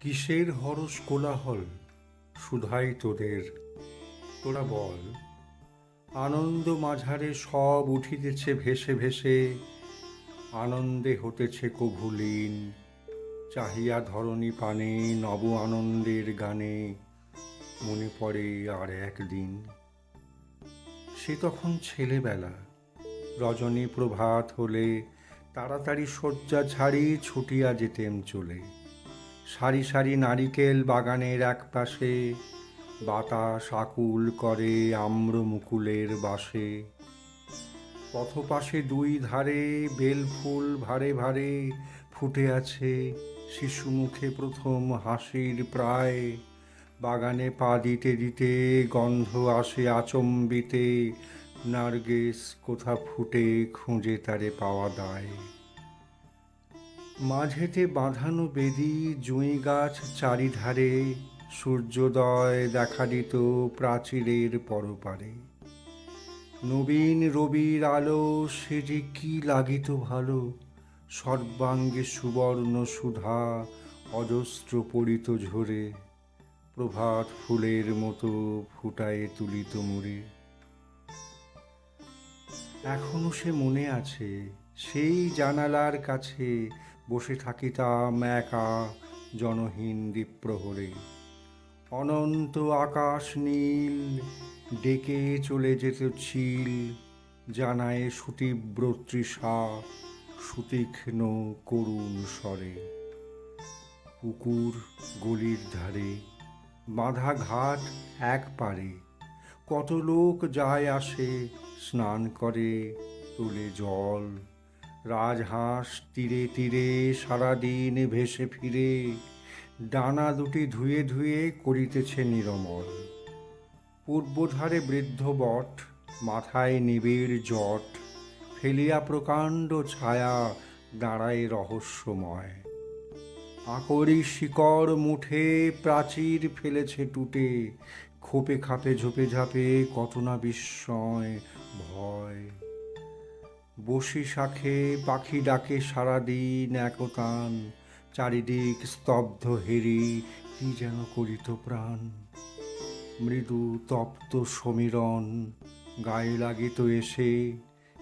কিসের হরস কোলাহল শুধাই তোদের? তোরা বল, আনন্দ মাঝারে সব উঠিতেছে ভেসে ভেসে, আনন্দে হতেছে কভুলীন চাহিয়া ধরণী পানে নব আনন্দের গানে মনে পড়ে আর একদিন। সে তখন ছেলেবেলা, রজনী প্রভাত হলে তাড়াতাড়ি শয্যা ছাড়ি ছুটিয়া যেতেম চলে। সারি সারি নারিকেল বাগানের এক পাশে, বাতাস আকুল করে আম্র মুকুলের বাসে। পথপাশে দুই ধারে বেলফুল ভারে ভারে ফুটে আছে শিশু মুখে প্রথম হাসির প্রায়। বাগানে পা দিতে দিতে গন্ধ আসে আচম্বিতে, নার্গেস কোথা ফুটে খুঁজে তারে পাওয়া দায়। মাঝেতে বাঁধানো বেদি, জুঁই গাছ চারিধারে সূর্যোদয় দেখা দিত প্রাচীরের পরপারে। নবীন রবির আলো, সে যে কি লাগিত ভালো? সর্বাঙ্গে সুবর্ণ সুধা অজস্র পড়িত ঝরে, প্রভাত ফুলের মতো ফুটায়ে তুলিত মুড়ে। এখনও সে মনে আছে সেই জানালার কাছে বসে থাকিতাম একা জনহীন দ্বীপ্রহরে অনন্ত আকাশ নীল, ডেকে চলে যেত ছিল জানায় সুতীব্র তৃষা, সুতীক্ষ্ণ করুণ স্বরে। পুকুর গলির ধারে, বাঁধা ঘাট এক পারে, কত লোক যায় আসে, স্নান করে, তোলে জল। রাজহাঁস তীরে তীরে সারাদিন ভেসে ফিরে, ডানা দুটি ধুয়ে ধুয়ে করিতেছে নিরমল। পূর্বধারে বৃদ্ধ বট, মাথায় নিবিড় জট, ফেলিয়া প্রকাণ্ড ছায়া দাঁড়ায় রহস্যময়। আকরি শিকড় মুঠে প্রাচীর ফেলেছে টুটে, খোপে খাপে ঝোপে ঝাপে কত না বিস্ময়, ভয়। বসি শাখে পাখি ডাকে সারাদিন একতান, চারিদিক স্তব্ধ হেরি, কি যেন করিত প্রাণ। মৃদু তপ্ত সমীরণ গায়ে লাগিত এসে,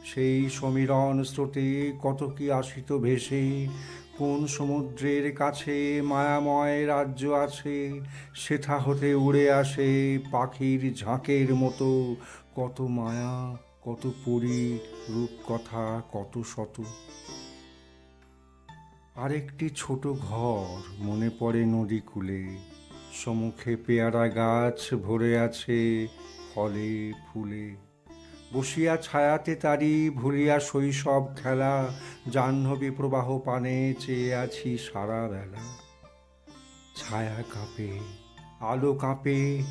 সেই সমীরণ স্রোতে কত কি আসিত ভেসে, কোন সমুদ্রের কাছে মায়াময় রাজ্য আছে, সেথা হতে উড়ে আসে পাখির ঝাঁকের মতো কত মায়া। কত পরি রূপকথা, কত শত। আরেকটি ছোট ঘর মনে পড়ে নদী কূলে। সম্মুখে পেয়ারা গাছ ভরে আছে ফলে, ফুলে। বসিয়া ছায়াতে তারি ভুলিয়া শৈশব খেলা, জাহ্নবী প্রবাহ পানে চেয়ে আছি সারা বেলা। ছায়া কাঁপে, আলো কাঁপে